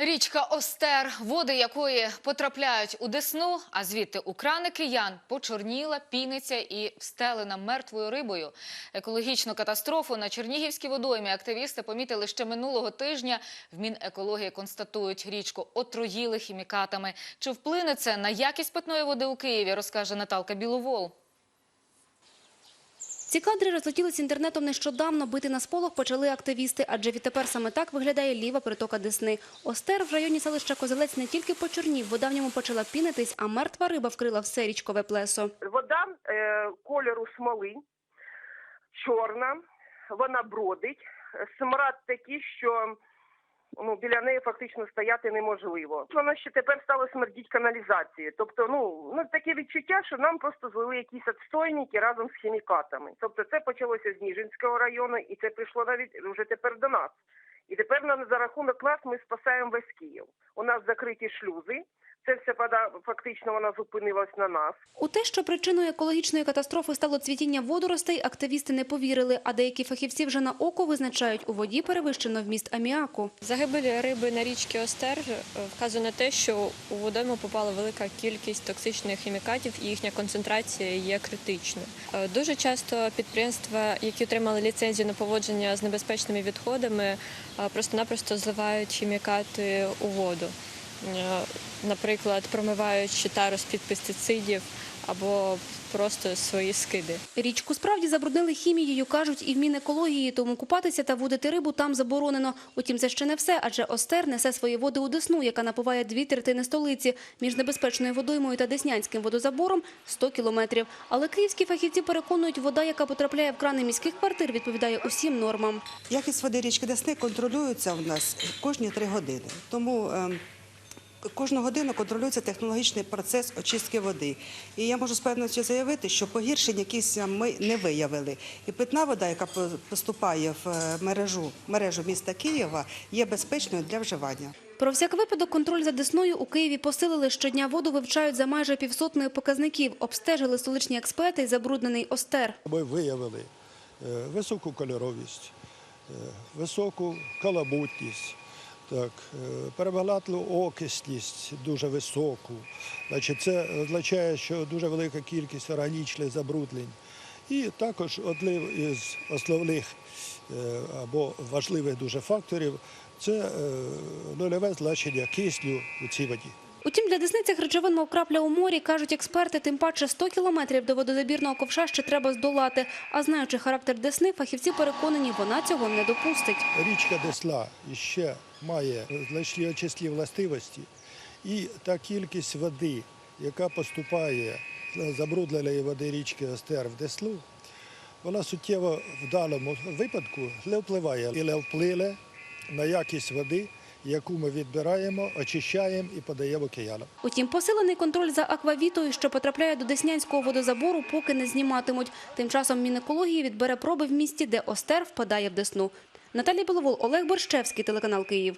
Річка Остер, води якої потрапляють у Десну, а звідти у крани киян, почорніла, піниться і встелена мертвою рибою. Екологічну катастрофу на Чернігівській водоймі активісти помітили ще минулого тижня. В Мінекології констатують, річку отруїли хімікатами. Чи вплине це на якість питної води у Києві, розкаже Наталка Біловол. Ці кадри розлетілись інтернетом нещодавно. Бити на сполох почали активісти, адже відтепер саме так виглядає ліва притока Десни. Остер в районі селища Козелець не тільки почорнів, вода в ньому почала пінитись, а мертва риба вкрила все річкове плесо. Вода е, кольору смоли, чорна, вона бродить. Смрад такий, що ну, біля неї фактично стояти неможливо. Вона ще тепер стала смердіть каналізації. Тобто, ну, ну таке відчуття, що нам просто злили якісь відстойники разом з хімікатами. Тобто це почалося з Ніжинського району, і це прийшло навіть вже тепер до нас. І тепер на за рахунок нас ми спасаємо весь Київ. У нас закриті шлюзи. Це вся вода фактично вона зупинилась на нас. У те, що причиною екологічної катастрофи стало цвітіння водоростей, активісти не повірили, а деякі фахівці вже на око визначають, у воді перевищено вміст аміаку. Загибель риби на річці Остер е, вказує на те, що у водойму попала велика кількість токсичних хімікатів і їхня концентрація є критичною. Е, Дуже часто підприємства, які отримали ліцензію на поводження з небезпечними відходами, е, просто-напросто зливають хімікати у воду. Е, Наприклад, промиваючи тару з-під пестицидів або просто свої скиди. Річку справді забруднили хімією, кажуть, і в Мінекології, тому купатися та водити рибу там заборонено. Утім, це ще не все, адже Остер несе свої води у Десну, яка напуває дві третини столиці. Між небезпечною водоймою та Деснянським водозабором – 100 кілометрів. Але київські фахівці переконують, вода, яка потрапляє в крани міських квартир, відповідає усім нормам. Якість води річки Десни контролюється в нас кожні три години. Тому ем, кожну годину контролюється технологічний процес очистки води. І я можу з певністю заявити, що погіршень якісь ми не виявили. І питна вода, яка поступає в е, мережу, мережу міста Києва, є безпечною для вживання. Про всяк випадок контроль за Десною у Києві посилили. Щодня воду вивчають за майже півсотнею показників. Обстежили столичні експерти забруднений Остер. Ми виявили е, високу кольоровість, е, високу калабутність, так, е, переваглатну окисність дуже високу. Значить, це означає, що дуже велика кількість органічних забруднень. І також одним із основних е, або важливих дуже факторів це е, нульове значення кисню у цій воді. Утім, для Десни цих речовин, крапля у морі, кажуть експерти, тим паче 100 кілометрів до водозабірного ковша ще треба здолати. А знаючи характер Десни, фахівці переконані, вона цього не допустить. Річка Десла ще має значні очисні властивості, і та кількість води, яка поступає з води річки Остер в Деслу, вона суттєво в даному випадку не впливає і не вплине на якість води, яку ми відбираємо, очищаємо і подаємо киянам. Утім, посилений контроль за аквавітою, що потрапляє до Деснянського водозабору, поки не зніматимуть. Тим часом Мінекології відбере проби в місті, де Остер впадає в Десну. Наталія Біловол, Олег Борщевський, телеканал Київ.